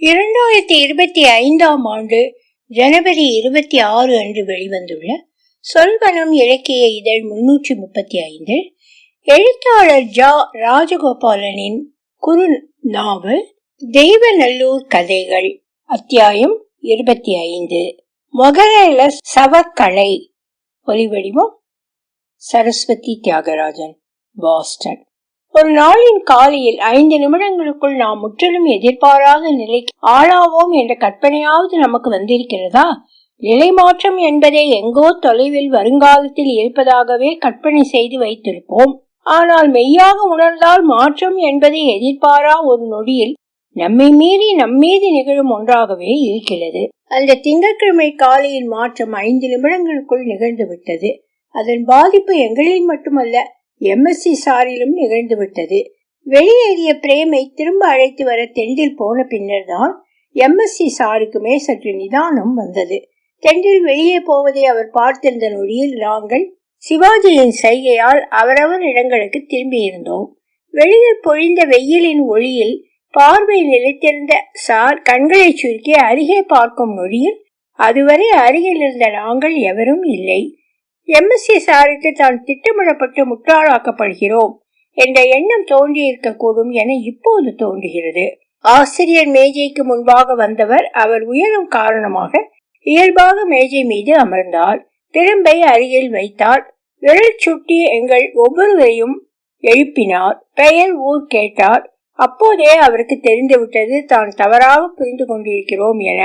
இரண்டாயிரத்தி இருபத்தி ஐந்தாம் ஆண்டு ஜனவரி இருபத்தி ஆறு அன்று வெளிவந்துள்ள சொல்வனம் இலக்கிய இதழ் முன்னூற்றி முப்பத்தி ஐந்து எழுத்தாளர் ஜா ராஜகோபாலனின் குறு நாவல் தெய்வநல்லூர் கதைகள் அத்தியாயம் இருபத்தி ஐந்து. மொகரல சவக்கலை. ஒலிவடிவம் சரஸ்வதி தியாகராஜன் பாஸ்டன். ஒரு நாளின் காலையில் ஐந்து நிமிடங்களுக்குள் நாம் முற்றிலும் எதிர்பாராத நிலைக்கு ஆளாவோம் என்ற கற்பனையாவது நமக்கு வந்திருக்கிறதா? நிலை மாற்றம் என்பதே எங்கோ தொலைவில் வருங்காலத்தில் இருப்பதாகவே கற்பனை செய்து வைத்திருப்போம். ஆனால் மெய்யாக உணர்ந்தால் மாற்றம் என்பதை எதிர்பாரா ஒரு நொடியில் நம்மை மீறி நம்மீது நிகழும் ஒன்றாகவே இருக்கிறது. அந்த திங்கட்கிழமை காலையில் மாற்றம் ஐந்து நிமிடங்களுக்குள் நிகழ்ந்து விட்டது அதன் பாதிப்பு எங்களில் மட்டுமல்ல எம்எஸ்சி சாரிலும் நிகழ்ந்துவிட்டது. வெளியேறிய பிரேமை திரும்ப அழைத்து வர தெண்டில் போன பின்னர் தான் எம்எஸ்சி சாருக்குமே சற்று நிதானம் வந்தது. தெண்டில் வெளியே போவதை அவர் பார்த்திருந்த நொடியில் நாங்கள் சிவாஜியின் சைகையால் அவரவர் இடங்களுக்கு திரும்பியிருந்தோம். வெளியில் பொழிந்த வெயிலின் ஒளியில் பார்வை நிலைத்திருந்த சார் கண்களை சுருக்கி அருகே பார்க்கும் நொடியில் அதுவரை அருகில் இருந்த நாங்கள் எவரும் இல்லை. எம்எஸ்சி சாருக்கு தான் திட்டமிடப்பட்டு முட்டாளாக்கப்படுகிறோம் என்ற எண்ணம் தோன்றியிருக்கக்கூடும் என இப்போது தோன்றுகிறது. ஆசிரியர் மேஜைக்கு முன்பாக வந்தவர் அவர் உயரும் காரணமாக இயல்பாக மேஜை மீது அமர்ந்தார். திரும்பை அருகில் வைத்தார். விரல் சுட்டி எங்கள் ஒவ்வொருவரையும் எழுப்பினார். பெயர் ஊர் கேட்டார். அப்போதே அவருக்கு தெரிந்துவிட்டது தான் தவறாக புரிந்து கொண்டிருக்கிறோம் என.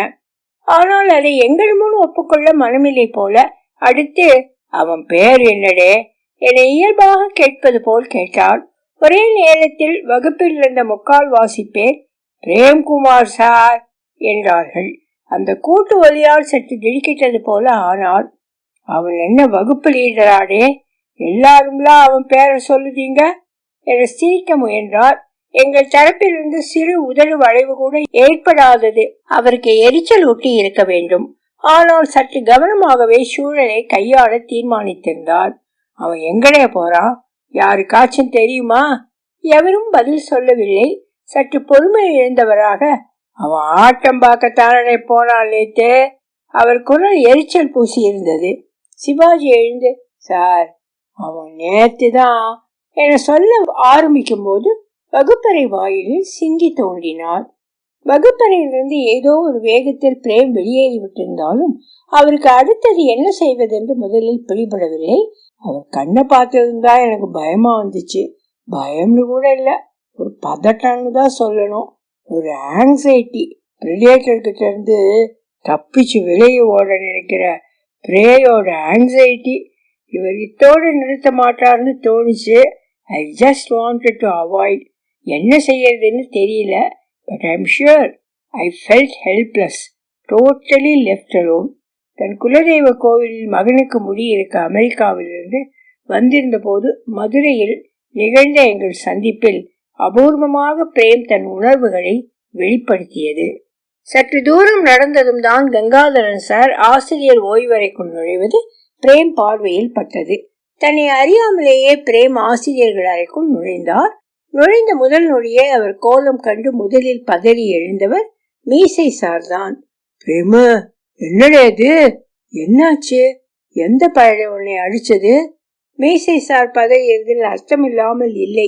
ஆனால் அதை எங்கள் முன் ஒப்புக்கொள்ள மனமில்லை போல அடுத்து அவன் பெயர் என்னடே? என்னை இயல்பாக கேட்பது போல் கேட்டான் ஒரே நேரத்தில் வகுப்பில் இருந்த முக்கால் பேர் பிரேம்குமார் சார் என்றார்கள். அந்த கூட்டு வழியால் சற்று திடுக்கிட்டது போல ஆனால் அவன் என்ன வகுப்பு லீடராடே? எல்லாரும்லாம் அவன் பேரை சொல்லுதீங்க? என சிரிக்க முயன்றார். எங்கள் தரப்பிலிருந்து சிறு உதடு வளைவு கூட ஏற்படாதது அவருக்கு எரிச்சல் ஊட்டி இருக்க வேண்டும். ஆனால் சற்று கவனமாகவே சூழலை கையாள தீர்மானித்திருந்தார் அவன் எங்கடே போறான் யாருக்காச்சும் தெரியுமா? எவரும் பதில் சொல்லவில்லை. சற்று பொறுமை இழந்தவராக அவன் ஆட்டம் பார்க்கத்தானே போனான் நேத்து. அவர் குரல் எரிச்சல் பூசி இருந்தது சிவாஜி எழுந்து சார் அவன் நேத்து தான் என சொல்ல ஆரம்பிக்கும் போது வகுப்பறை வாயிலில் சிங்கி தோன்றினார் வகுப்பறையிலிருந்து ஏதோ ஒரு வேகத்தில் பிரேம் வெளியேறிவிட்டிருந்தாலும் அவருக்கு அடுத்தது என்ன செய்வதென்று முதலில் பிடிபடவில்லை. அவர் கண்ணை பார்த்ததுந்தா எனக்கு பயமா வந்துச்சு. பயம்னு கூட இல்லை. ஒரு பதட்டம்னு தான் சொல்லணும். ஒரு ஆங்ஸைட்டி ரிலேட்டர்கிட்ட இருந்து தப்பிச்சு வெளியே ஓட நினைக்கிற பிரேயோட ஆங்ஸைட்டி இவர் இத்தோடு நிறுத்த மாட்டார்னு தோணுச்சு. I just wanted to avoid என்ன செய்யறதுன்னு தெரியல. But I'm sure I felt helpless totally left alone தன் குலதெய்வ கோவிலில் மகனுக்கு முடி இருக்க அமெரிக்காவிலிருந்து வந்திருந்த போது மதுரையில் நிகழ்ந்த எங்கள் சந்திப்பில் அபூர்வமாக பிரேம் தன் உணர்வுகளை வெளிப்படுத்தியது. சற்று தூரம் நடந்ததும் தான் கங்காதரன் சார் ஆசிரியர் ஓய்வறைக்குள் நுழைவது பிரேம் பார்வையில் பட்டது. தன்னை அறியாமலேயே பிரேம் ஆசிரியர்கள் அறைக்குள் நுழைந்தார். நுழைந்த முதல் நொடியே அவர் கோலம் கண்டு முதலில் பதறி எழுந்தவர் மீசை சார்தான். பிரேம என்னடே இது? என்னாச்சு? எந்த பழைய உன்னை அடிச்சது? மீசை சார் பதறியதில் அர்த்தமில்லாமல் இல்லை.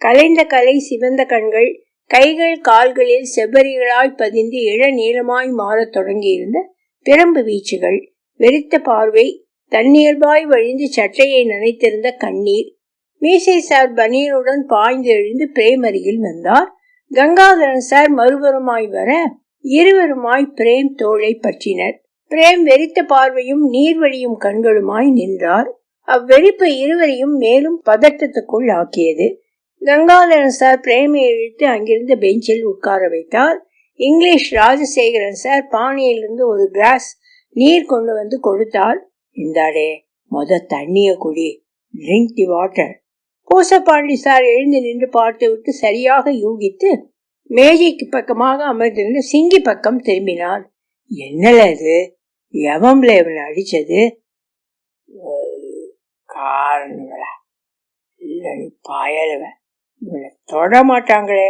கலைந்த கலை சிவந்த கண்கள் கைகள் கால்களில் செவ்வரிகளாய் பதிந்து இள நீளமாய் மாறத் தொடங்கியிருந்த பிரம்பு வீச்சுகள் வெறித்த பார்வை தண்ணீர்பாய் வழிந்து சட்டையை நனைத்திருந்த கண்ணீர் மீசை சார் பனியனுடன் பாய்ந்து எழுந்து பிரேம் அருகில் வந்தார். கங்காதரன் சார் மறுபுறமாய் வர இருவருமாய் பிரேம் தோளை பற்றினர். பிரேம் வெறித்த பார்வையும் நீர்வழியும் கண்களுமாய் நின்றார். அவ்வெறிப்பு இருவரையும் மேலும் பதட்டத்துக்குள் ஆக்கியது. கங்காதரன் சார் பிரேமை இழுத்து அங்கிருந்த பெஞ்சில் உட்கார வைத்தார். இங்கிலீஷ் ராஜசேகரன் சார் பானையிலிருந்து ஒரு கிளாஸ் நீர் கொண்டு வந்து கொடுத்தார். இந்தாடே மொத தண்ணிய குடி. Drink the water Poosapandi sir எழுந்து நின்று பார்த்து விட்டு சரியாக யூகித்து மேஜைக்கு பக்கமாக அமர்ந்திருந்த சிங்கி பக்கம் திரும்பினார். என்னல இது? எவம்ல இவனை அடிச்சது? காரணங்களா? இல்லை நீ இவனை தொட மாட்டாங்களே.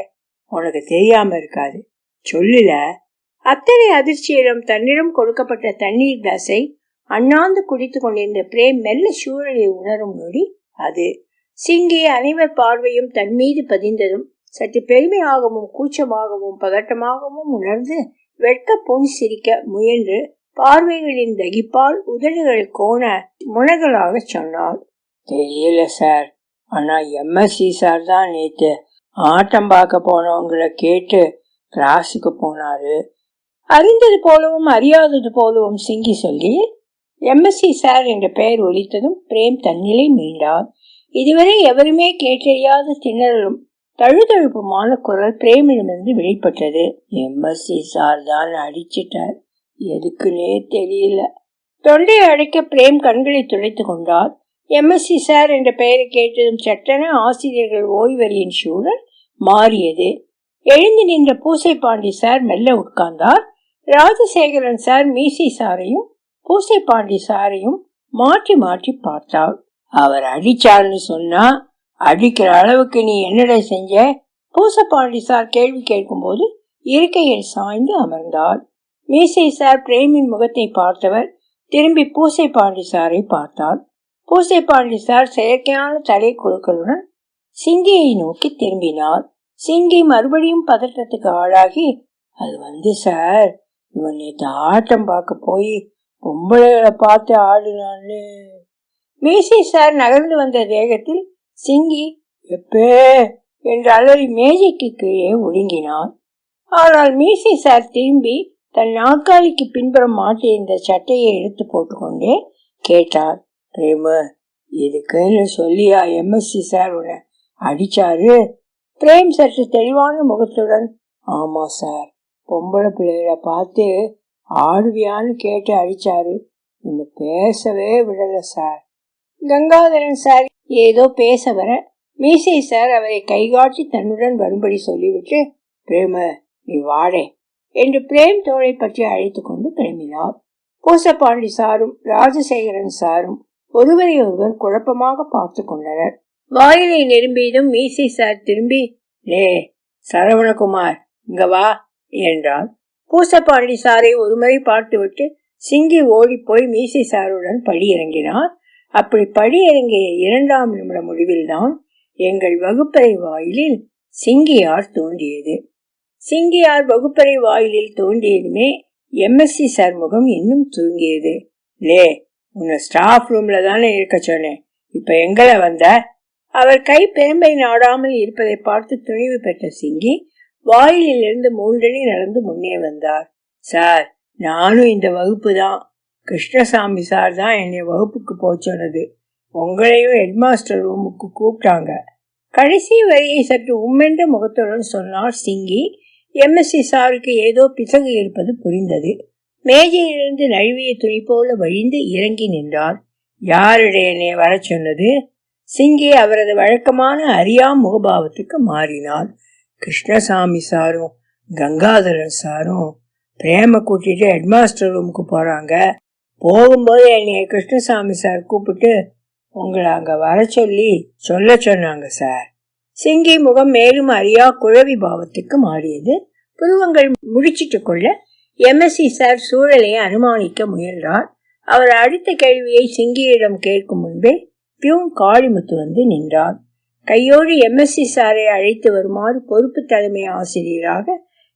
உனக்கு தெரியாம இருக்காது. சொல்லல. அத்தனை அதிர்ச்சியிடம் தன்னிடம் கொடுக்கப்பட்ட தண்ணீர் கிளாஸை அண்ணாந்து குடித்து கொண்டிருந்த பிரேம் மெல்ல சூழலை உணரும் நொடி அது சிங்கி அனைவர் பார்வையும் தன் மீது பதிந்ததும் சற்று பெருமையாகவும் கூச்சமாகவும் பதட்டமாகவும் உணர்ந்து வெட்க சிரிக்க முயன்று பார்வைகளின் தகிப்பால் உதடுகள் கோண முனகலாக சொன்னார் தெரியல சார் ஆனா எம்எஸ்சி சார் தான் நேற்று ஆட்டம் பார்க்க போனவங்களை கேட்டு கிராஸுக்கு போனாரு. அறிந்தது போலவும் அறியாதது போலவும் சிங்கி சொல்லி எம்எஸ்சி சார் என்ற பெயர் ஒலித்ததும் பிரேம் தன்னிலை மீண்டார். இதுவரை எவருமே கேட்டறியாத திணறலும் தழுதழுப்புமான குரல் பிரேமிடமிருந்து வெளிப்பட்டது. எம்எஸ்சி சார் தான் அடிச்சிட்டார். எதுக்குன்னே தெரியல. தொண்டை அடைக்க பிரேம் கண்களை துடைத்துக் கொண்டார். எம்எஸ்சி சார் என்ற பெயரை கேட்டதும் சட்டென ஆசிரியர்கள் ஓய்வறியின் சூழல் மாறியது. எழுந்து நின்ற பூசை பாண்டி சார் மெல்ல உட்கார்ந்தார். ராஜசேகரன் சார் மீசி சாரையும் பூசை பாண்டி சாரையும் மாற்றி மாற்றி பார்த்தார். அவர் அடிச்சார்னு சொன்னா அடிக்கிற அளவுக்கு நீ என்னடா செஞ்ச? பூசப்பாண்டி சார் கேள்வி கேட்கும்போது இருக்கையில் சாய்ந்து அமர்ந்தார். மீசை சார் பிரேமின் முகத்தை பார்த்தவர் திரும்பி பூசை பாண்டி சாரை பார்த்தார். பூசை பாண்டி சார் செயற்கையான தலை குழுக்களுடன் சிங்கியை நோக்கி திரும்பினார். சிங்கி மறுபடியும் பதற்றத்துக்கு ஆளாகி அது வந்து சார் இவன் நேற்று ஆட்டம் பார்க்க போய் பொம்பளைகளை பார்த்து ஆடுனான்னு. மேசை சார் நகர்ந்து வந்த வேகத்தில் சிங்கி எப்பே! என்று அலறி மேஜைக்கு கீழே ஒடுங்கினார் ஆனால் மீசை சார் திரும்பி தன் நாற்காலிக்கு பின்புறம் மாட்டியிருந்த சட்டையை எடுத்து போட்டுக்கொண்டே கேட்டார். பிரேம இதுக்குன்னு சொல்லியா எம்எஸ்சி சார் உன்னை அடிச்சாரு? பிரேம் சற்று தெளிவான முகத்துடன் ஆமா சார் பொம்பளை பிள்ளைகளை பார்த்து ஆடுவியான்னு கேட்டு அடிச்சாரு. இன்னும் பேசவே விடலை சார். கங்காதரன் சார் ஏதோ பேச வர மீசை சார் அவரை கைகாட்டி தன்னுடன் வரும்படி சொல்லிவிட்டு பிரேம நீ வாடே என்று பிரேம் தோழை பற்றி அழைத்து கொண்டு கிளம்பினார். பூசப்பாண்டி சாரும் ராஜசேகரன் சாரும் ஒருவரை ஒருவர் குழப்பமாக பார்த்து கொண்டனர். வாயிலை நெரும்பியதும் மீசை சார் திரும்பி லே சரவணகுமார் இங்க வா என்றார். பூசப்பாண்டி சாரை ஒருமுறை பார்த்துவிட்டு சிங்கி ஓடிப்போய் மீசை சாருடன் படியிறங்கினார் அப்படி படியிறங்கிய இரண்டாம் நிமிட முடிவில்தான் எங்கள் வகுப்பறை வாயிலில் சிங்கியார் தோன்றியது. சிங்கியார் வகுப்பறை வாயிலில் தோன்றியதுமே எம்எஸ்சி சார் முகம் இன்னும் தூங்கியது. லே உன்னை ஸ்டாஃப் ரூம்ல தானே இருக்க சொன்னேன். இப்ப எங்களை வந்த? அவர் கை பெரும்பை நாடாமல் இருப்பதை பார்த்து துணிவு பெற்ற சிங்கி வாயிலில் இருந்து மூன்றடி நடந்து முன்னே வந்தார். சார் நானும் இந்த வகுப்பு தான். கிருஷ்ணசாமி சார் தான் என்னை வகுப்புக்கு போக சொன்னது உங்களையும் ஹெட்மாஸ்டர் ரூமுக்கு கூப்பிட்டாங்க. கடைசி வரியை சற்று உம்மென்ற முகத்துடன் சொன்னார் சிங்கி. எம்எஸ்சி சாருக்கு ஏதோ பிசகு இருப்பது புரிந்தது. மேஜையிலிருந்து நழுவிய துணி போல வழிந்து இறங்கி நின்றார். யாருடைய என்னை வர சொன்னது? சிங்கி அவரது வழக்கமான அறியா முகபாவத்துக்கு மாறினார். கிருஷ்ணசாமி சாரும் கங்காதரன் சாரும் பிரேம கூட்டிட்டு ஹெட்மாஸ்டர் ரூமுக்கு போறாங்க. போகும்போது என்னைய கிருஷ்ணசாமி சார் கூப்பிட்டு உங்களை அங்க வர சொல்லி சொல்ல சொன்னாங்க சார். சிங்கி முகம் மேலும் அறியா குழவி பாவத்துக்கு மாறியது. புருவங்கள் முடிச்சிட்டு கொள்ள எம்எஸ்சி சார் சூழலை அனுமானிக்க முயன்றார். அவர் அடுத்த கேள்வியை சிங்கியிடம் கேட்கும் முன்பே பியூன் காளிமுத்து வந்து நின்றார். கையோடு எம்எஸ்சி சாரை அழைத்து வருமாறு பொறுப்பு தலைமை ஆசிரியராக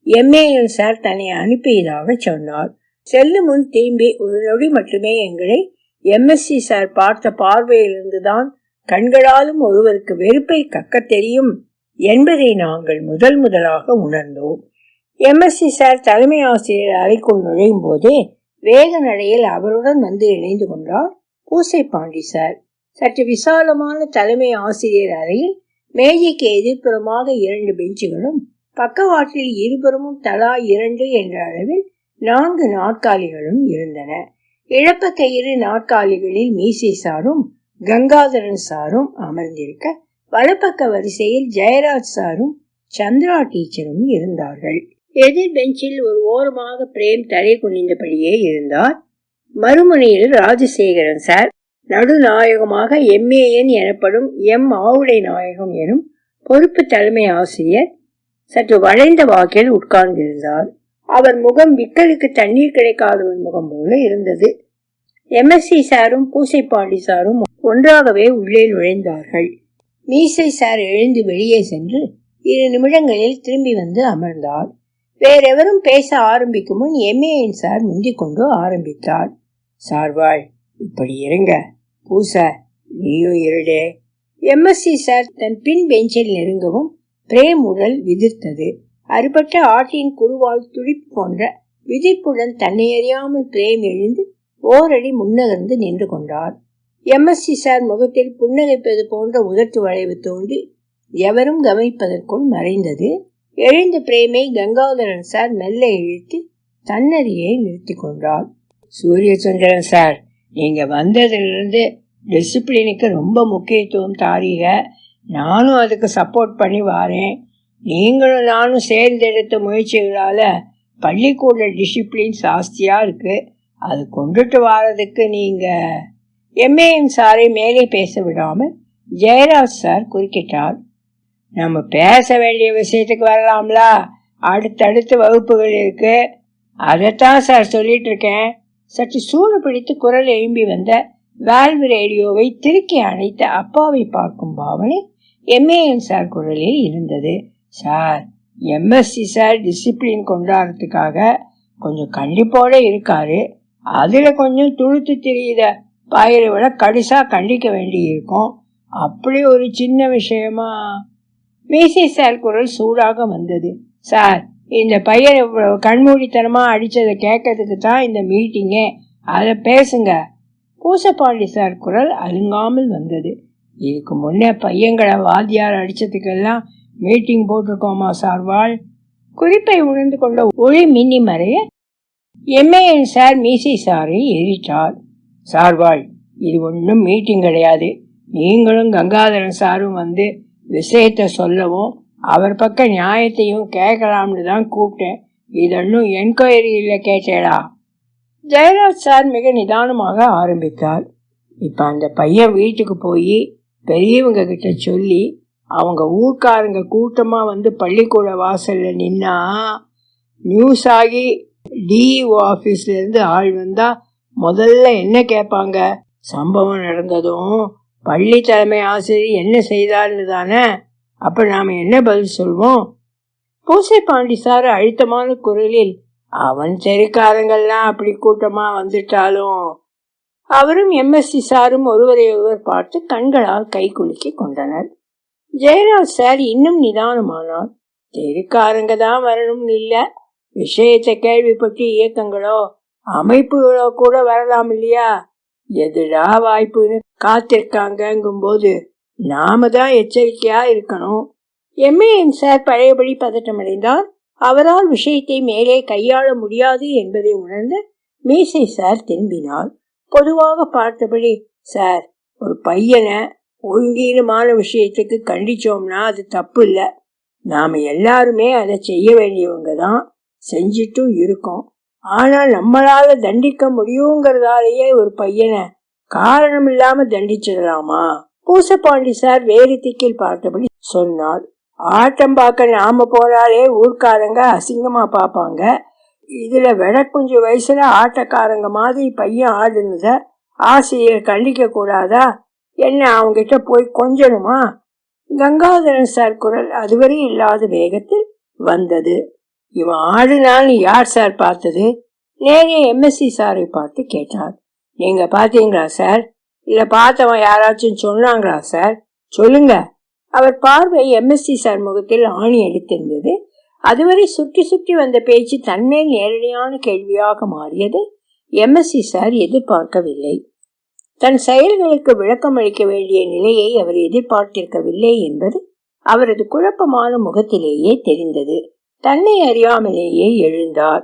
எம்ஏஎன் சார் தன்னை அனுப்பியதாக சொன்னார். செல்லும் முன் திரும்பி ஒரு நொடி மட்டுமே எங்களை எம்எஸ்சி சார் பார்த்த பார்வையிலிருந்துதான் கண்களாலும் ஒருவருக்கு வெறுப்பை கக்க தெரியும் என்பதை நாங்கள் முதல் முதலாக உணர்ந்தோம். எம்எஸ்சி சார் தலைமை ஆசிரியர் அறைக்குள் நுழையும் போதே வேக நடையில் அவருடன் வந்து இணைந்து கொண்டார் பூசை பாண்டி சார் சற்று விசாலமான தலைமை ஆசிரியர் அறையில் மேஜைக்கு எதிர்ப்புறமாக இரண்டு பெஞ்சுகளும் பக்கவாட்டில் இருபுறமும் தலா இரண்டு என்ற அளவில் நான்கு நாற்காலிகளும் இருந்தன. இழப்ப கயிறு நாற்காலிகளில் மீசை சாரும் கங்காதரன் சாரும் அமர்ந்திருக்க வலப்பக்க வரிசையில் ஜெயராஜ் சாரும் சந்திரா டீச்சரும் இருந்தார்கள். எதிர் பெஞ்சில் ஒரு ஓரமாக பிரேம் தலை குனிந்தபடியே இருந்தார். மறுமுனையில் ராஜசேகரன் சார் நடுநாயகமாக எம்ஏஎன் எனப்படும் எம் ஆவுடை நாயகம் எனும் பொறுப்பு தலைமை ஆசிரியர் சற்று வளைந்த வாக்கில் உட்கார்ந்திருந்தார். அவர் முகம் விக்கலுக்கு தண்ணீர் கிடைக்காதவன் முகம் போல இருந்தது. எம்எஸ்சி சாரும் பூசைப்பாண்டி சாரும் ஒன்றாகவே உள்ளே நுழைந்தார்கள். மீசை சார் எழுந்து வெளியே சென்று இரு நிமிடங்களில் திரும்பி வந்து அமர்ந்தார். வேறெவரும் பேச ஆரம்பிக்கும் முன் எம்ஏஎன் சார் முந்திக் கொண்டு ஆரம்பித்தார். சார்வாள் இப்படி இருங்க. பூச நீயும் இருடே. எம்எஸ்சி சார் தன் பின் பெஞ்சில் நெருங்கவும் பிரேம் உடல் விதிர்த்தது. அறுபட்ட ஆற்றின் குருவால் துடிப்பு போன்ற விதிப்புடன் தன்னை அறியாமல் பிரேம் எழுந்து ஓரடி முன்னகர்ந்து நின்று கொண்டார். எம்எஸ்சி சார் முகத்தில் புன்னகைப்பது போன்ற உதட்டு வளைவு தோன்றி எவரும் கவனிப்பதற்குள் மறைந்தது. எழுந்த பிரேமை கங்காதரன் சார் மெல்ல இழுத்து தன்னறியை நிறுத்தி கொண்டார். சூரிய சுந்தரன் சார் நீங்க வந்ததிலிருந்து டிசிப்ளினுக்கு ரொம்ப முக்கியத்துவம் தாரீங்க. நானும் அதுக்கு சப்போர்ட் பண்ணி வாரேன். நீங்களும் நானும் சேர்ந்தெடுத்த முயற்சிகளால் பள்ளிக்கூட டிசிப்ளின் ஜாஸ்தியாக இருக்குது அது கொண்டுட்டு வர்றதுக்கு நீங்கள் எம்ஏஎம் சாரை மேலே பேச விடாமல் ஜெயராஜ் சார் குறுக்கிட்டார். நம்ம பேச வேண்டிய விஷயத்துக்கு வரலாம்ல. அடுத்தடுத்து வகுப்புகள் இருக்கு. அதைத்தான் சார் சொல்லிட்டு இருக்கேன் சற்று சூடு பிடித்து குரல் எழும்பி வந்த வால்வ் ரேடியோவை திருக்கி அணைத்த அப்பாவை பார்க்கும் பாவனை எம்ஏஎன் சார் குரலில் இருந்தது. சார் எம்எஸ்சி சார் டிசிப்ளின் கொண்டாடுறதுக்காக கொஞ்சம் கண்டிப்போட இருக்காரு. அதில் கொஞ்சம் துளுத்து தெரியுத பாயிரை விட கடுசாக கண்டிக்க வேண்டி இருக்கும் அப்படி ஒரு சின்ன விஷயமா மீசை சார் குரல் சூடாக வந்தது. சார் இந்த பையன் இவ்வளவு கண்மூடித்தனமாக அடித்ததை கேட்கறதுக்கு தான் இந்த மீட்டிங்கே அதை பேசுங்க. பூசப்பாண்டி சார் குரல் அலுங்காமல் வந்தது. இதுக்கு முன்னே பையங்களை வாத்தியார் அடித்ததுக்கெல்லாம் மீட்டிங் போட்டிருக்கோமா சார்வாள் குறிப்பை உணர்ந்து கொண்ட ஒளி மின்னி மறைய எம்ஏஎன் சார் மீசை சாரை எரிட்டார் சார்வாள் இது ஒன்றும் மீட்டிங் கிடையாது. நீங்களும் கங்காதரன் சாரும் வந்து விஷயத்தை சொல்லவும் அவர் பக்க நியாயத்தையும் கேட்கலாம்னு தான் கூப்பிட்டேன். இதொன்னும் என்கொயரியில் கேட்டேடா. ஜெயராஜ் சார் மிக நிதானமாக ஆரம்பித்தார். இப்போ அந்த பையன் வீட்டுக்கு போய் பெரியவங்க கிட்ட சொல்லி அவங்க ஊர்க்காரங்க கூட்டமாக வந்து பள்ளிக்கூட வாசலில் நின்னா நியூஸ் ஆகி டிஇஓ ஆஃபீஸ்லேருந்து ஆள் வந்தால் முதல்ல என்ன கேட்பாங்க சம்பவம் நடந்ததும் பள்ளி தலைமை ஆசிரியர் என்ன செய்தார்னு தானே? அப்போ நாம் என்ன பதில் சொல்வோம்? பூசை பாண்டி சார் அழுத்தமான குரலில் அவன் தெருக்காரங்கள்லாம் அப்படி கூட்டமாக வந்துட்டாலும் அவரும் எம்எஸ்சி சாரும் ஒருவரை ஒருவர் பார்த்து கண்களால் கை குலுக்கி கொண்டனர். ஜெயராஜ் சார் இன்னும் நிதானமானார். தெருக்காரங்க தான் வரணும்னு இல்லை. விஷயத்தை கேள்விப்பட்டு இயக்கங்களோ அமைப்புகளோ கூட வரலாம் இல்லையா? எதுடா வாய்ப்புன்னு காத்திருக்காங்கங்கும் போது நாம தான் எச்சரிக்கையா இருக்கணும். எம்ஏஎன் சார் பழையபடி பதட்டமடைந்தார். அவரால் விஷயத்தை மேலே கையாள முடியாது என்பதை உணர்ந்து மீசை சார் திரும்பினார். பொதுவாக பார்த்தபடி சார் ஒரு பையனை ஒழுங்கீனமான விஷயத்துக்கு கண்டிச்சோம்னா அது தப்பு இல்லை நாம் எல்லாருமே அதை செய்ய வேண்டியவங்க தான் செஞ்சிட்டும் இருக்கோம். ஆனால் நம்மளால் தண்டிக்க முடியுங்கிறதாலேயே ஒரு பையனை காரணம் இல்லாமல் தண்டிச்சிடலாமா? பூசப்பாண்டி சார் வேறு திக்கில் பார்த்தபடி சொன்னார். ஆட்டம் பார்க்க நாம போனாலே ஊர்க்காரங்க அசிங்கமா பார்ப்பாங்க. இதுல விட கொஞ்சம் வயசுல ஆட்டக்காரங்க மாதிரி பையன் ஆடுனத ஆசிரியர் கண்டிக்க கூடாதா? என்ன அவங்கிட்ட போய் கொஞ்சணுமா? கங்காதரன் சார் குரல் அதுவரை இல்லாத வேகத்தில் வந்தது. இவன் ஆடுனான்னு யார் சார் பார்த்தது? நேரே எம்எஸ்சி சாரை பார்த்து கேட்டார் நீங்க பாத்தீங்களா சார்? இல்ல பார்த்தவன் யாராச்சும் சொன்னாங்களா சார்? சொல்லுங்க. அவர் பார்வை எம்எஸ்சி சார் முகத்தில் ஆணி அடித்திருந்தது. அதுவரை சுற்றி சுற்றி வந்த பேச்சு தன்மேல் நேரடியான கேள்வியாக மாறியது எம்எஸ்சி சார் எதிர்பார்க்கவில்லை. தன் செயல்களுக்கு விளக்கம் அளிக்க வேண்டிய நிலையை அவர் எதிர்பார்த்திருக்கவில்லை என்பது அவரது குழப்பமான முகத்திலேயே தெரிந்தது. தன்னை அறியாமலேயே எழுந்தார்.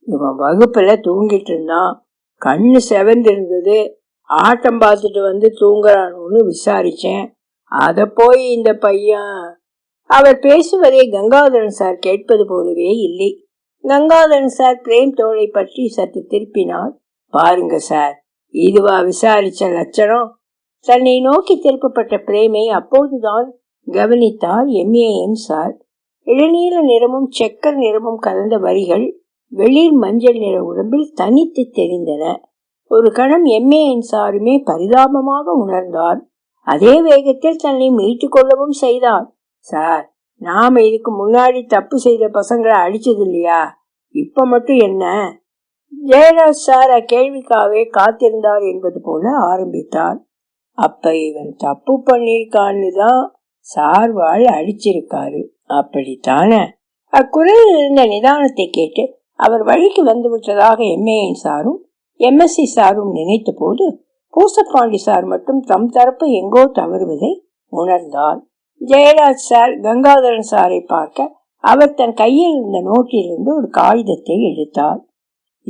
இவன் வகுப்புல தூங்கிட்டு இருந்தான். கண்ணு செவந்திருந்தது. ஆட்டம் பார்த்துட்டு வந்து தூங்குறானு விசாரிச்சேன். அத போய் இந்த பையன் அவர் பேசுவதை கங்காதரன் சார் கேட்பது போலவே இல்லை. கங்காதரன் சார் பிரேம் தோழை பற்றி சற்று திருப்பினார். பாருங்க சார் இதுவா விசாரிச்ச லட்சணம். தன்னை நோக்கி திருப்பப்பட்ட பிரேமை அப்போதுதான் கவனித்தார் எம்ஏஎம் சார். இளநீல நிறமும் செக்கர் நிறமும் கலந்த வரிகள் வெளிர் மஞ்சள் நிற உடம்பில் தனித்து தெரிந்தன. ஒரு கணம் எம்ஏஎன் சாருமே பரிதாபமாக உணர்ந்தார். அதே வேகத்தில் தன்னை மீட்டுக் கொள்ளவும் செய்தார். சார் நாம இதுக்கு முன்னாடி தப்பு செய்த பசங்களை அடிச்சது இல்லையா? இப்ப மட்டும் என்ன? ஜெயராஜ் சார் அக்கேள்விக்காகவே காத்திருந்தார் என்பது போல ஆரம்பித்தார். அப்ப இவன் தப்பு பண்ணியிருக்கான்னு தான் சார் வாழ் அடிச்சிருக்காரு. அப்படித்தானே? அக்குரலில் இருந்த நிதானத்தை கேட்டு அவர் வழிக்கு வந்து விட்டதாக எம்ஏஎன் சாரும் எம்எஸ்சி சாரும் நினைத்த போது பூசப்பாண்டி சார் மட்டும் தம் தரப்பு எங்கோ தவறுவதை உணர்ந்தார். ஜெயராஜ் சார் கங்காதரன் சாரை பார்க்க அவர் தன் கையில் இருந்த நோட்டிலிருந்து ஒரு காகிதத்தை எடுத்தார்.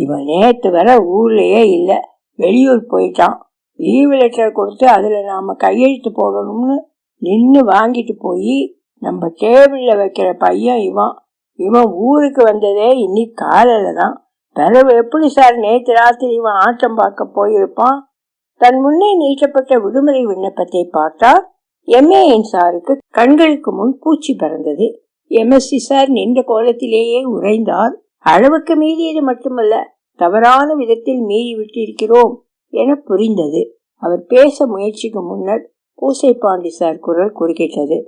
இவன் நேற்று வர ஊர்லேயே இல்லை வெளியூர் போயிட்டான். லீவு லெட்டர் கொடுத்து அதில் நாம் கையெழுத்து போடணும்னு நின்று வாங்கிட்டு போய் நம்ம டேபிளில் வைக்கிற பையன் இவன். இவன் ஊருக்கு வந்ததே இன்னி காலையில் தான். பிறகு எப்படி சார் நேற்று ராத்திரி இவன் ஆட்டம் பார்க்க போயிருப்பான்? தன் முன்னே நீட்டப்பட்ட விடுமுறை விண்ணப்பத்தை பார்த்தா எம்ஏஎன் சாருக்கு கண்களுக்கு முன் பூச்சி பறந்தது. எம்எஸ்சி சார் நின்ற கோலத்திலேயே உறைந்தார். அளவுக்கு மீறியது மட்டுமல்ல தவறான விதத்தில் மீறி விட்டிருக்கிறோம் என புரிந்தது. அவர் பேச முயற்சிக்கு முன்னர் பூசை பாண்டி சார் குரல் குறுக்கிட்டது.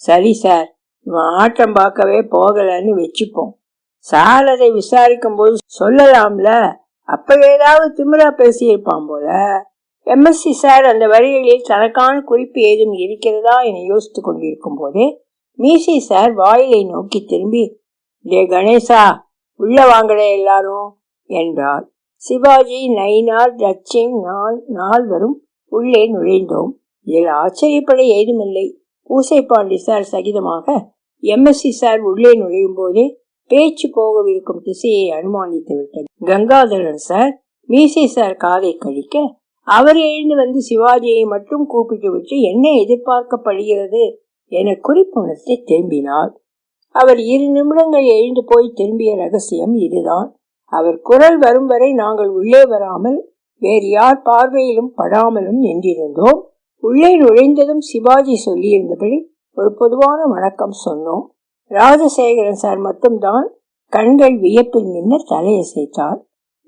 சரி சார் இவன் ஆட்டம் பார்க்கவே போகலன்னு வச்சுப்போம். சார் அதை விசாரிக்கும் போது சொல்லலாம்ல அப்ப ஏதாவது திமிரா பேசியிருப்பான் போல. எம்எஸ்சி சார் அந்த வரிகளில் தனக்கான குறிப்பு ஏதும் இருக்கிறதா என யோசித்துக் கொண்டிருக்கும் போதே மீசி சார் வாயிலை நோக்கி திரும்பி டே கணேசா உள்ள வாங்கடே எல்லாரும் என்றார் சிவாஜி நைனார் டச்சிங் நான் நால்வரும் உள்ளே நுழைந்தோம். இதில் ஆச்சரியப்பட ஏதுமில்லை. பூசை பாண்டி சார் சகிதமாக எம்எஸ்சி சார் உள்ளே நுழையும் போதே பேச்சு போகவிருக்கும் திசையை அனுமானித்து விட்டது. கங்காதரன் சார் மீசை சார் காதை கழிக்க அவர் எழுந்து வந்து சிவாஜியை மட்டும் கூப்பிட்டு விட்டு என்ன எதிர்பார்க்கப்படுகிறது? என குறிப்புணர்த்தி திரும்பினார். அவர் இரு நிமிடங்கள் எழுந்து போய் திரும்பிய ரகசியம் இதுதான். அவர் குரல் வரும் வரை நாங்கள் உள்ளே வராமல் வேறு யார் பார்வையிலும் படாமலும் நின்றிருந்தோம். உள்ளே நுழைந்ததும் சிவாஜி சொல்லியிருந்தபடி ஒரு பொதுவான வணக்கம் சொன்னோம். ராஜசேகரன் சார் மட்டும்தான் கண்கள் வியப்பில் நின்று தலையசைத்தார்.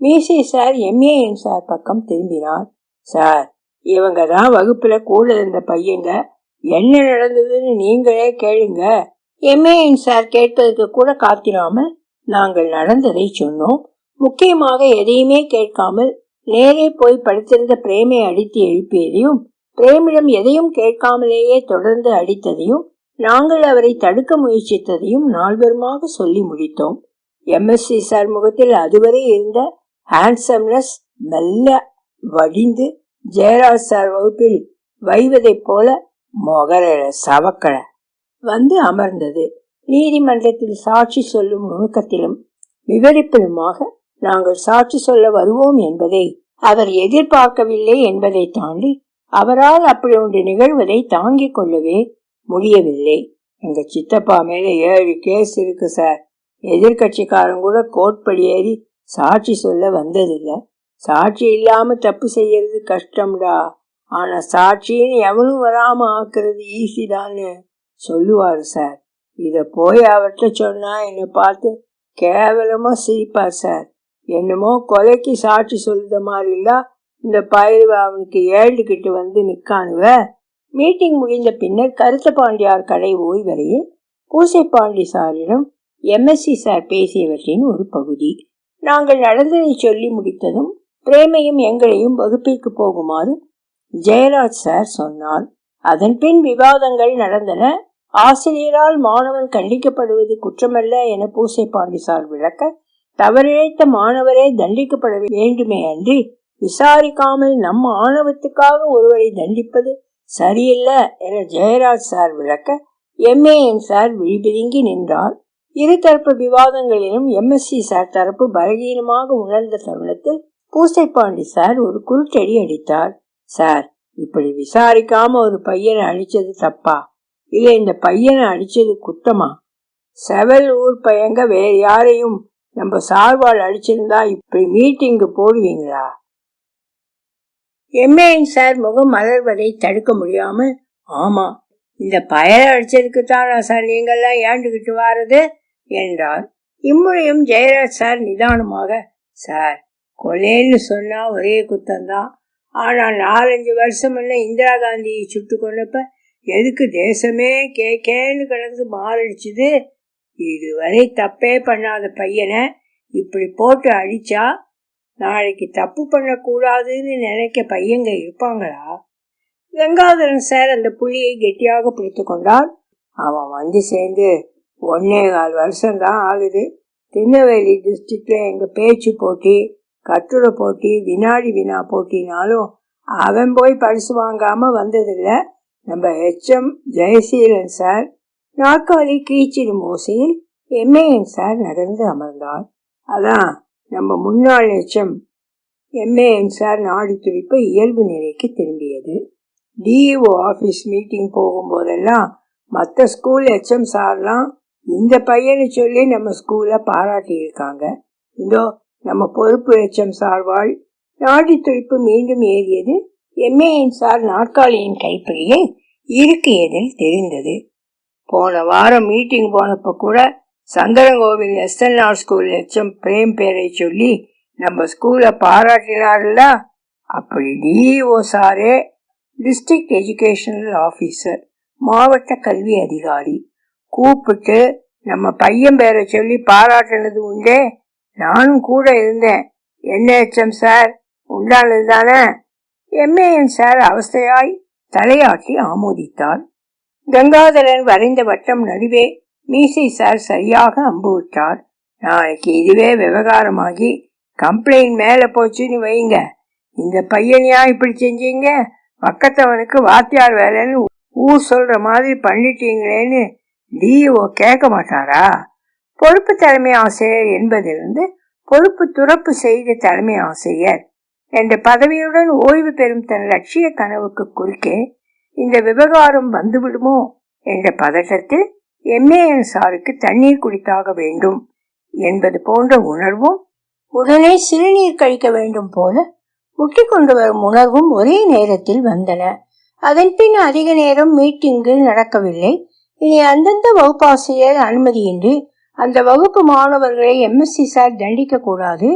மீசை சார் எம்ஏஎன் சார் பக்கம் திரும்பினார். சார் இவங்க தான் வகுப்புல கூட இருந்த பையங்க. என்ன நடந்ததுன்னு நீங்களே கேளுங்க. எம்ஏஎன் சார் கேட்பதற்கு கூட காத்திராமல் நாங்கள் நடந்ததை சொன்னோம். முக்கியமாக எதையுமே கேட்காமல் நேரே போய் படித்திருந்த பிரேமை அடித்து எழுப்பியதையும் பிரேமிடம் எதையும் கேட்காமலேயே தொடர்ந்து அடித்ததையும் நாங்கள் அவரை தடுக்க முயற்சித்ததையும் நால்வருமாக சொல்லி முடித்தோம். எம்எஸ்சி சார் முகத்தில் அதுவரை இருந்த ஹேண்ட்ஸம்னஸ் மெல்ல வடிந்து ஜெயராஜ் சார் வகுப்பில் வைவதைப் போல மொகர சவக்கட வந்து அமர்ந்தது. நீதிமன்றத்தில் சாட்சி சொல்லும் நுணுக்கத்திலும் விவரிப்பிலுமாக நாங்கள் சாட்சி சொல்ல வருவோம் என்பதை அவர் எதிர்பார்க்கவில்லை என்பதை தாண்டி அவரால் அப்படி ஒன்று நிகழ்வதை தாங்கிக் கொள்ளவே முடியவில்லை. எங்க சித்தப்பா மேல ஏழு கேஸ் இருக்கு சார் எதிர்கட்சிக்காரன் கூட கோட்படி ஏறி சாட்சி சொல்ல வந்ததில்லை. சாட்சி இல்லாம தப்பு செய்யறது கஷ்டம்டா. ஆனா சாட்சின்னு எவனும் வராம ஆக்குறது ஈஸி தான்னு. சொல்லுவார் சார். இதை போய் அவர்கிட்ட சொன்னா என்னை பார்த்து கேவலமா சிரிப்பார் சார். என்னமோ கொலைக்கு சாட்சி சொல்லுத மாதிரிலாம் இந்த பயிர் அவனுக்கு ஏழுகிட்டு வந்து நிற்கானுவ மீட்டிங் முடிந்த பின்னர் கருத்த பாண்டியார் கடை ஓய்வரையில் பூசை பாண்டி சாரிடம் எம்எஸ்சி சார் பேசியவற்றின் ஒரு பகுதி. நாங்கள் நடந்ததை சொல்லி முடித்ததும் பிரேமையும் எங்களையும் வகுப்பிற்கு போகுமாறு ஜெயராஜ் சார் சொன்னார். அதன் பின் விவாதங்கள் நடந்தன. ஆசிரியரால் மாணவன் கண்டிக்கப்படுவது குற்றமல்ல என பூசை பாண்டிசார் விளக்க தவறிழைத்த மாணவரே தண்டிக்கப்பட வேண்டுமே அன்றி விசாரிக்காமல் நம் ஆணவத்துக்காக ஒருவரை தண்டிப்பது சரியில்லை என ஜெயராஜ் சார் விளக்க எம்ஏஎன் சார் விழிபிதுங்கி நின்றார். இருதரப்பு விவாதங்களிலும் எம்எஸ்சி சார் தரப்பு பலகீனமாக உணர்ந்த தருணத்தில் பூசைப்பாண்டி சார் ஒரு குருட்டடி அடித்தார். சார் இப்படி விசாரிக்காம ஒரு பையனை அழிச்சது தப்பா? இல்ல இந்த பையனை அடிச்சது குத்தமா? செவல் ஊர் பையங்க வேற யாரையும் நம்ம சார்பால் அடிச்சிருந்தா இப்படி மீட்டிங்கு போடுவீங்களா? எம்ஏஎன் சார் முகம் மலர்வதை தடுக்க முடியாமல் ஆமா இந்த பயலை அடிச்சதுக்கு தான் சார் நீங்கள்லாம் ஏண்டுகிட்டு வாரது? என்றார். இம்முறையும் ஜெயராஜ் சார் நிதானமாக சார் கொலைன்னு சொன்னா ஒரே குத்தம்தான். ஆனால் நாலஞ்சு வருஷம் முன்ன இந்திரா காந்தியை சுட்டு கொண்டப்ப எதுக்கு தேசமே கே கேன்னு கிடந்து மாறடிச்சுது இதுவரை தப்பே பண்ணாத பையனை இப்படி போட்டு அடிச்சா நாளைக்கு தப்பு பண்ணக்கூடாதுன்னு நினைக்க பையங்க இருப்பாங்களா? கங்காதரன் சார் அந்த புள்ளியை கெட்டியாக பிடித்து கொண்டார் அவன் வந்து சேர்ந்து ஒன்னே கால் வருஷம்தான் ஆகுது. திருநெல்வேலி டிஸ்ட்ரிக்டில் எங்கள் பேச்சு போட்டி கட்டுரை போட்டி வினாடி வினா போட்டினாலும் அவன் போய் பரிசு வாங்காமல் வந்ததில்லை. நம்ம ஹெச்எம் ஜெயசீலன் சார் நாற்காலி கீச்சிடும் ஓசையில் எம்ஏஎன் சார் நடந்து அமர்ந்தார். அதான் நம்ம முன்னாள் ஹெச்எம் எம்ஏஎன் சார் நாடி துடிப்பு இயல்பு நிலைக்கு திரும்பியது. டிஇஓ ஆஃபீஸ் மீட்டிங் போகும்போதெல்லாம் மற்ற ஸ்கூல் ஹெச்எம் சார்லாம் இந்த பையனை சொல்லி நம்ம ஸ்கூலை பாராட்டியிருக்காங்க. இதோ நம்ம பொறுப்பு ஹெச்எம் சார்வாள் நாடி துடிப்பு மீண்டும் ஏறியது எம்ஏஎன் சார் நாற்காலியின் கைப்பிடியை இருக்கியதில் தெரிந்தது. போன வாரம் மீட்டிங் போனப்ப கூட Sankarankovil SNR school HM Prem பேரை சொல்லி நம்ம ஸ்கூலை பாராட்டினார்ல? அப்படி டிஇஓ சாரே டிஸ்ட்ரிக்ட் எஜுகேஷனல் ஆஃபீஸர் மாவட்ட கல்வி அதிகாரி கூப்பிட்டு நம்ம பையன் பேரை சொல்லி பாராட்டினது உண்டே? நானும் கூட இருந்தேன். என்ன சார் உண்டானது தானே? எம்ஏஎன் சார் அவஸ்தையாய் தலையாட்டி ஆமோதித்தார் கங்காதரன் வரைந்த வட்டம் நடுவே மீசை சார் சரியாக அம்பு விட்டார். நாளைக்கு இதுவே விவகாரமாகி கம்ப்ளைண்ட் மேல போச்சுன்னு வைங்க. இந்த பையனையா இப்படி செஞ்சீங்க? பக்கத்தவனுக்கு வாத்தியார் வேலைன்னு ஊர் சொல்ற மாதிரி பண்ணிட்டீங்களேன்னு டிஓ கேட்க மாட்டாரா? பொறுப்பு தலைமை ஆசிரியர் என்பதிலிருந்து பொறுப்பு துறப்பு செய்த தலைமை ஆசிரியர் என்ற பதவியுடன் ஓய்வு பெறும் தன் லட்சிய கனவுக்கு குறுக்கே இந்த விவகாரம் வந்துவிடுமோ என்ற பதட்டத்தில் எம்ஏஎன் சாருக்கு தண்ணீர் குடித்தாக வேண்டும் என்பது போன்ற உணர்வும் உடனே சிறுநீர் கழிக்க வேண்டும் போல முட்டி கொண்டு வரும் உணர்வும் ஒரே நேரத்தில் வந்தன. அதன் பின் அதிக நேரம் மீட்டிங்கில் நடக்கவில்லை. இனி அந்தந்த வகுப்பாசிரியர் அனுமதியின்றி அந்த வகுப்பு மாணவர்களை எம்எஸ்சி சார் தண்டிக்க கூடாது.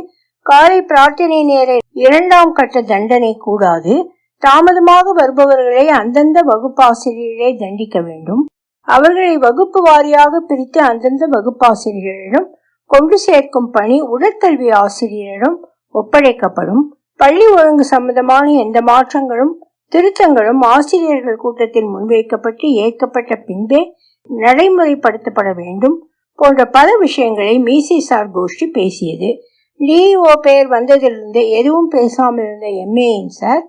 காலை பிரார்த்தனை நேர இரண்டாம் கட்ட தண்டனை கூடாது. தாமதமாக வருபவர்களை அந்தந்த வகுப்பாசிரியரை தண்டிக்க வேண்டும். அவர்களை வகுப்பு வாரியாக பிரித்து அந்தந்த வகுப்பாசிரியரிடம் கொண்டு சேர்க்கும் பணி உடற்கல்வி ஆசிரியரிடம் ஒப்படைக்கப்படும். பள்ளி ஒழுங்கு சம்பந்தமான எந்த மாற்றங்களும் திருத்தங்களும் ஆசிரியர்கள் கூட்டத்தில் முன்வைக்கப்பட்டு ஏற்கப்பட்ட பின்பே நடைமுறைப்படுத்தப்பட வேண்டும் போன்ற பல விஷயங்களை மீசை சார் கோஷ்டி பேசியது. லீஓ பெயர் வந்ததிலிருந்து எதுவும் பேசாமல் இருந்த எம்ஏயின் சார்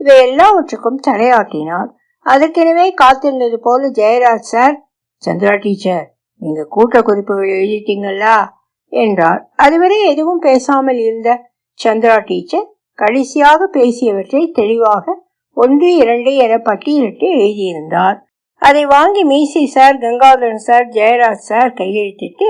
இவை எல்லாவற்றுக்கும் தலையாட்டினார் அதற்கெனவே காத்திருந்தது போல ஜெயராஜ் சார் சந்திரா டீச்சர் நீங்க கூட்ட குறிப்புகள் எழுதிட்டீங்களா? என்றார். அதுவரை எதுவும் பேசாமல் இருந்த சந்திரா டீச்சர் கடைசியாக பேசியவற்றை தெளிவாக ஒன்று இரண்டு என பட்டியலிட்டு எழுதியிருந்தார். அதை வாங்கி மீசி sir Gangadharan sir Jayaraj sir கையெழுத்திட்டு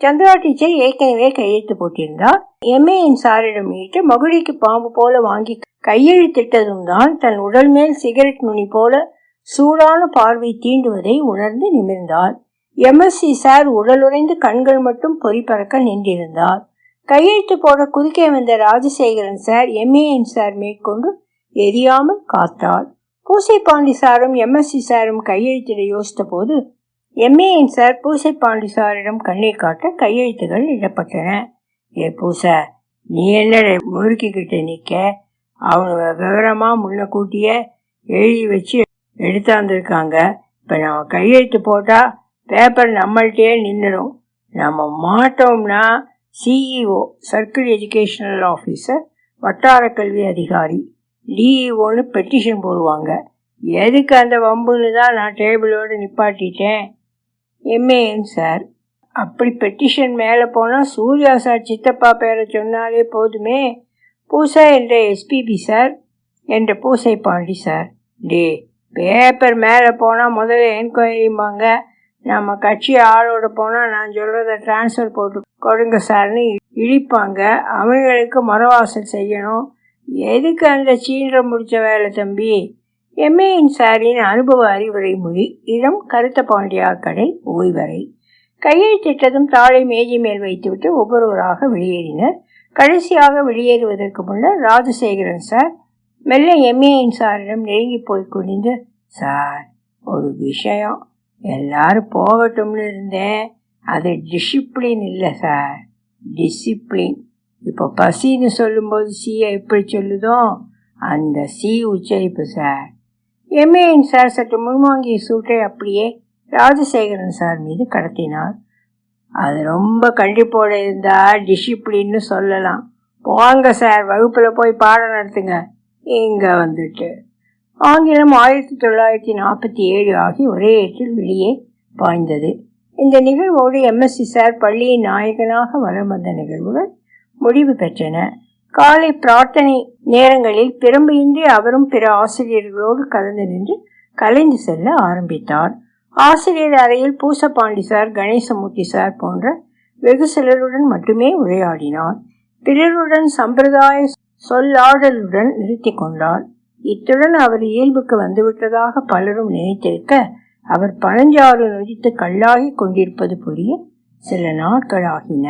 Chandra teacher ஏற்கனவே கையெழுத்து போட்டிருந்தார். எம்ஏஎன் சாரிடம் நீட்டு மகுடிக்கு பாம்பு போல வாங்கி கையெழுத்திட்டதும் தான் தன் உடல் மேல் சிகரெட் நுனி போல சூடான பார்வை தீண்டுவதை உணர்ந்து நிமிர்ந்தார். எம்எஸ்சி சார் உடலுறைந்து கண்கள் மட்டும் பொறி பறக்க நின்றிருந்தார். கையெழுத்து போட குறுக்கே வந்த ராஜசேகரன் சார் எம்ஏஎன் சார் மேற்கொண்டு எரியாமல் காத்தார். பூசை பாண்டி சாரும் எம்எஸ்சி சாரும் கையெழுத்திட யோசித்த போது எம்ஏயின் சார் பூசை பாண்டி சாரிடம் கண்ணை காட்ட கையெழுத்துகள் இடப்பட்டன. ஏ பூசை நீ என்ன முறுக்கிக்கிட்ட நிற்க அவங்க விவரமா முன்ன கூட்டிய எழுதி வச்சு எடுத்தாந்துருக்காங்க. இப்போ நம்ம கையெழுத்து போட்டால் பேப்பர் நம்மள்கிட்டயே நின்றுடும் நம்ம மாட்டோம்னா சிஇஓ சர்க்கிள் எஜுகேஷனல் ஆஃபீஸர் வட்டார கல்வி அதிகாரி டிஇஓன்னு பெட்டிஷன் போடுவாங்க. எதுக்கு அந்த வம்புன்னு தான் நான் டேபிளோடு நிப்பாட்டிட்டேன். எம்ஏஎன் சார் அப்படி பெட்டிஷன் மேலே போனால் சூர்யா சார் சித்தப்பா பேரை சொன்னாலே போதுமே. பூசா என்ற எஸ்பிபி சார் என்ற பூசை பாண்டி சார் டே பேப்பர் மேலே போனால் முதல்ல என்கொயரிம்பாங்க நம்ம கட்சி ஆளோட போனால் நான் சொல்கிறத டிரான்ஸ்ஃபர் போட்டு கொடுங்க சார்னு இழிப்பாங்க. அவங்களுக்கு மரவாசல் செய்யணும். எதுக்கு அந்த சீன்ற முடித்த வேலை தம்பி? எம்ஏயின் சாரின் அனுபவ அறிவுரை மொழி இளம் கருத்த பாண்டியா கடை ஓய்வறை கையெழுத்திட்டதும் தாளை மேஜை மேல் வைத்துவிட்டு ஒவ்வொருவராக வெளியேறினர். கடைசியாக வெளியேறுவதற்கு முன்னர் ராஜசேகரன் சார் மெல்ல எம்ஏஎன் சாரிடம் நெருங்கி போய் குனிந்து சார் ஒரு விஷயம். எல்லாரும் போகட்டும்னு இருந்தேன். அது டிசிப்ளின் இல்லை சார். டிசிப்ளின். இப்போ பசின்னு சொல்லும்போது சியை எப்படி சொல்லுதோ அந்த சி உச்சரிப்பு சார். எம்ஏஎன் சார் சற்று முன்வாங்கிய சூட்டை அப்படியே ராஜசேகரன் சார் மீது கடத்தினார். அது ரொம்ப கண்டிப்போடு இருந்தா டிசிப்ளின்னு சொல்லலாம். போங்க சார் வகுப்பில் போய் பாடம் நடத்துங்க. இங்கே வந்துட்டு. ஆங்கிலம் ஆயிரத்தி தொள்ளாயிரத்தி நாற்பத்தி ஏழு ஆகி ஒரே ஏற்றில் வெளியே பாய்ந்தது. இந்த நிகழ்வோடு எம்எஸ்சி சார் பள்ளியின் நாயகனாக வலம் வந்த நிகழ்வுகள் முடிவு பெற்றன. காலை பிரார்த்தனை நேரங்களில் பிரம்பையின்றி அவரும் பிற ஆசிரியர்களோடு கலந்து நின்று கலைந்து செல்ல ஆரம்பித்தார். ஆசிரியர் அறையில் பூசபாண்டி சார் கணேசமூர்த்தி சார் போன்ற வெகு சிலருடன் மட்டுமே உரையாடினார். பிறருடன் சம்பிரதாய சொல்லாடலுடன் நிறுத்தி கொண்டார். இத்துடன் அவர் இயல்புக்கு வந்துவிட்டதாக பலரும் நினைத்திருக்க அவர் பழஞ்சாறு நொதித்து கல்லாகி கொண்டிருப்பது புரிய சில நாட்களாகின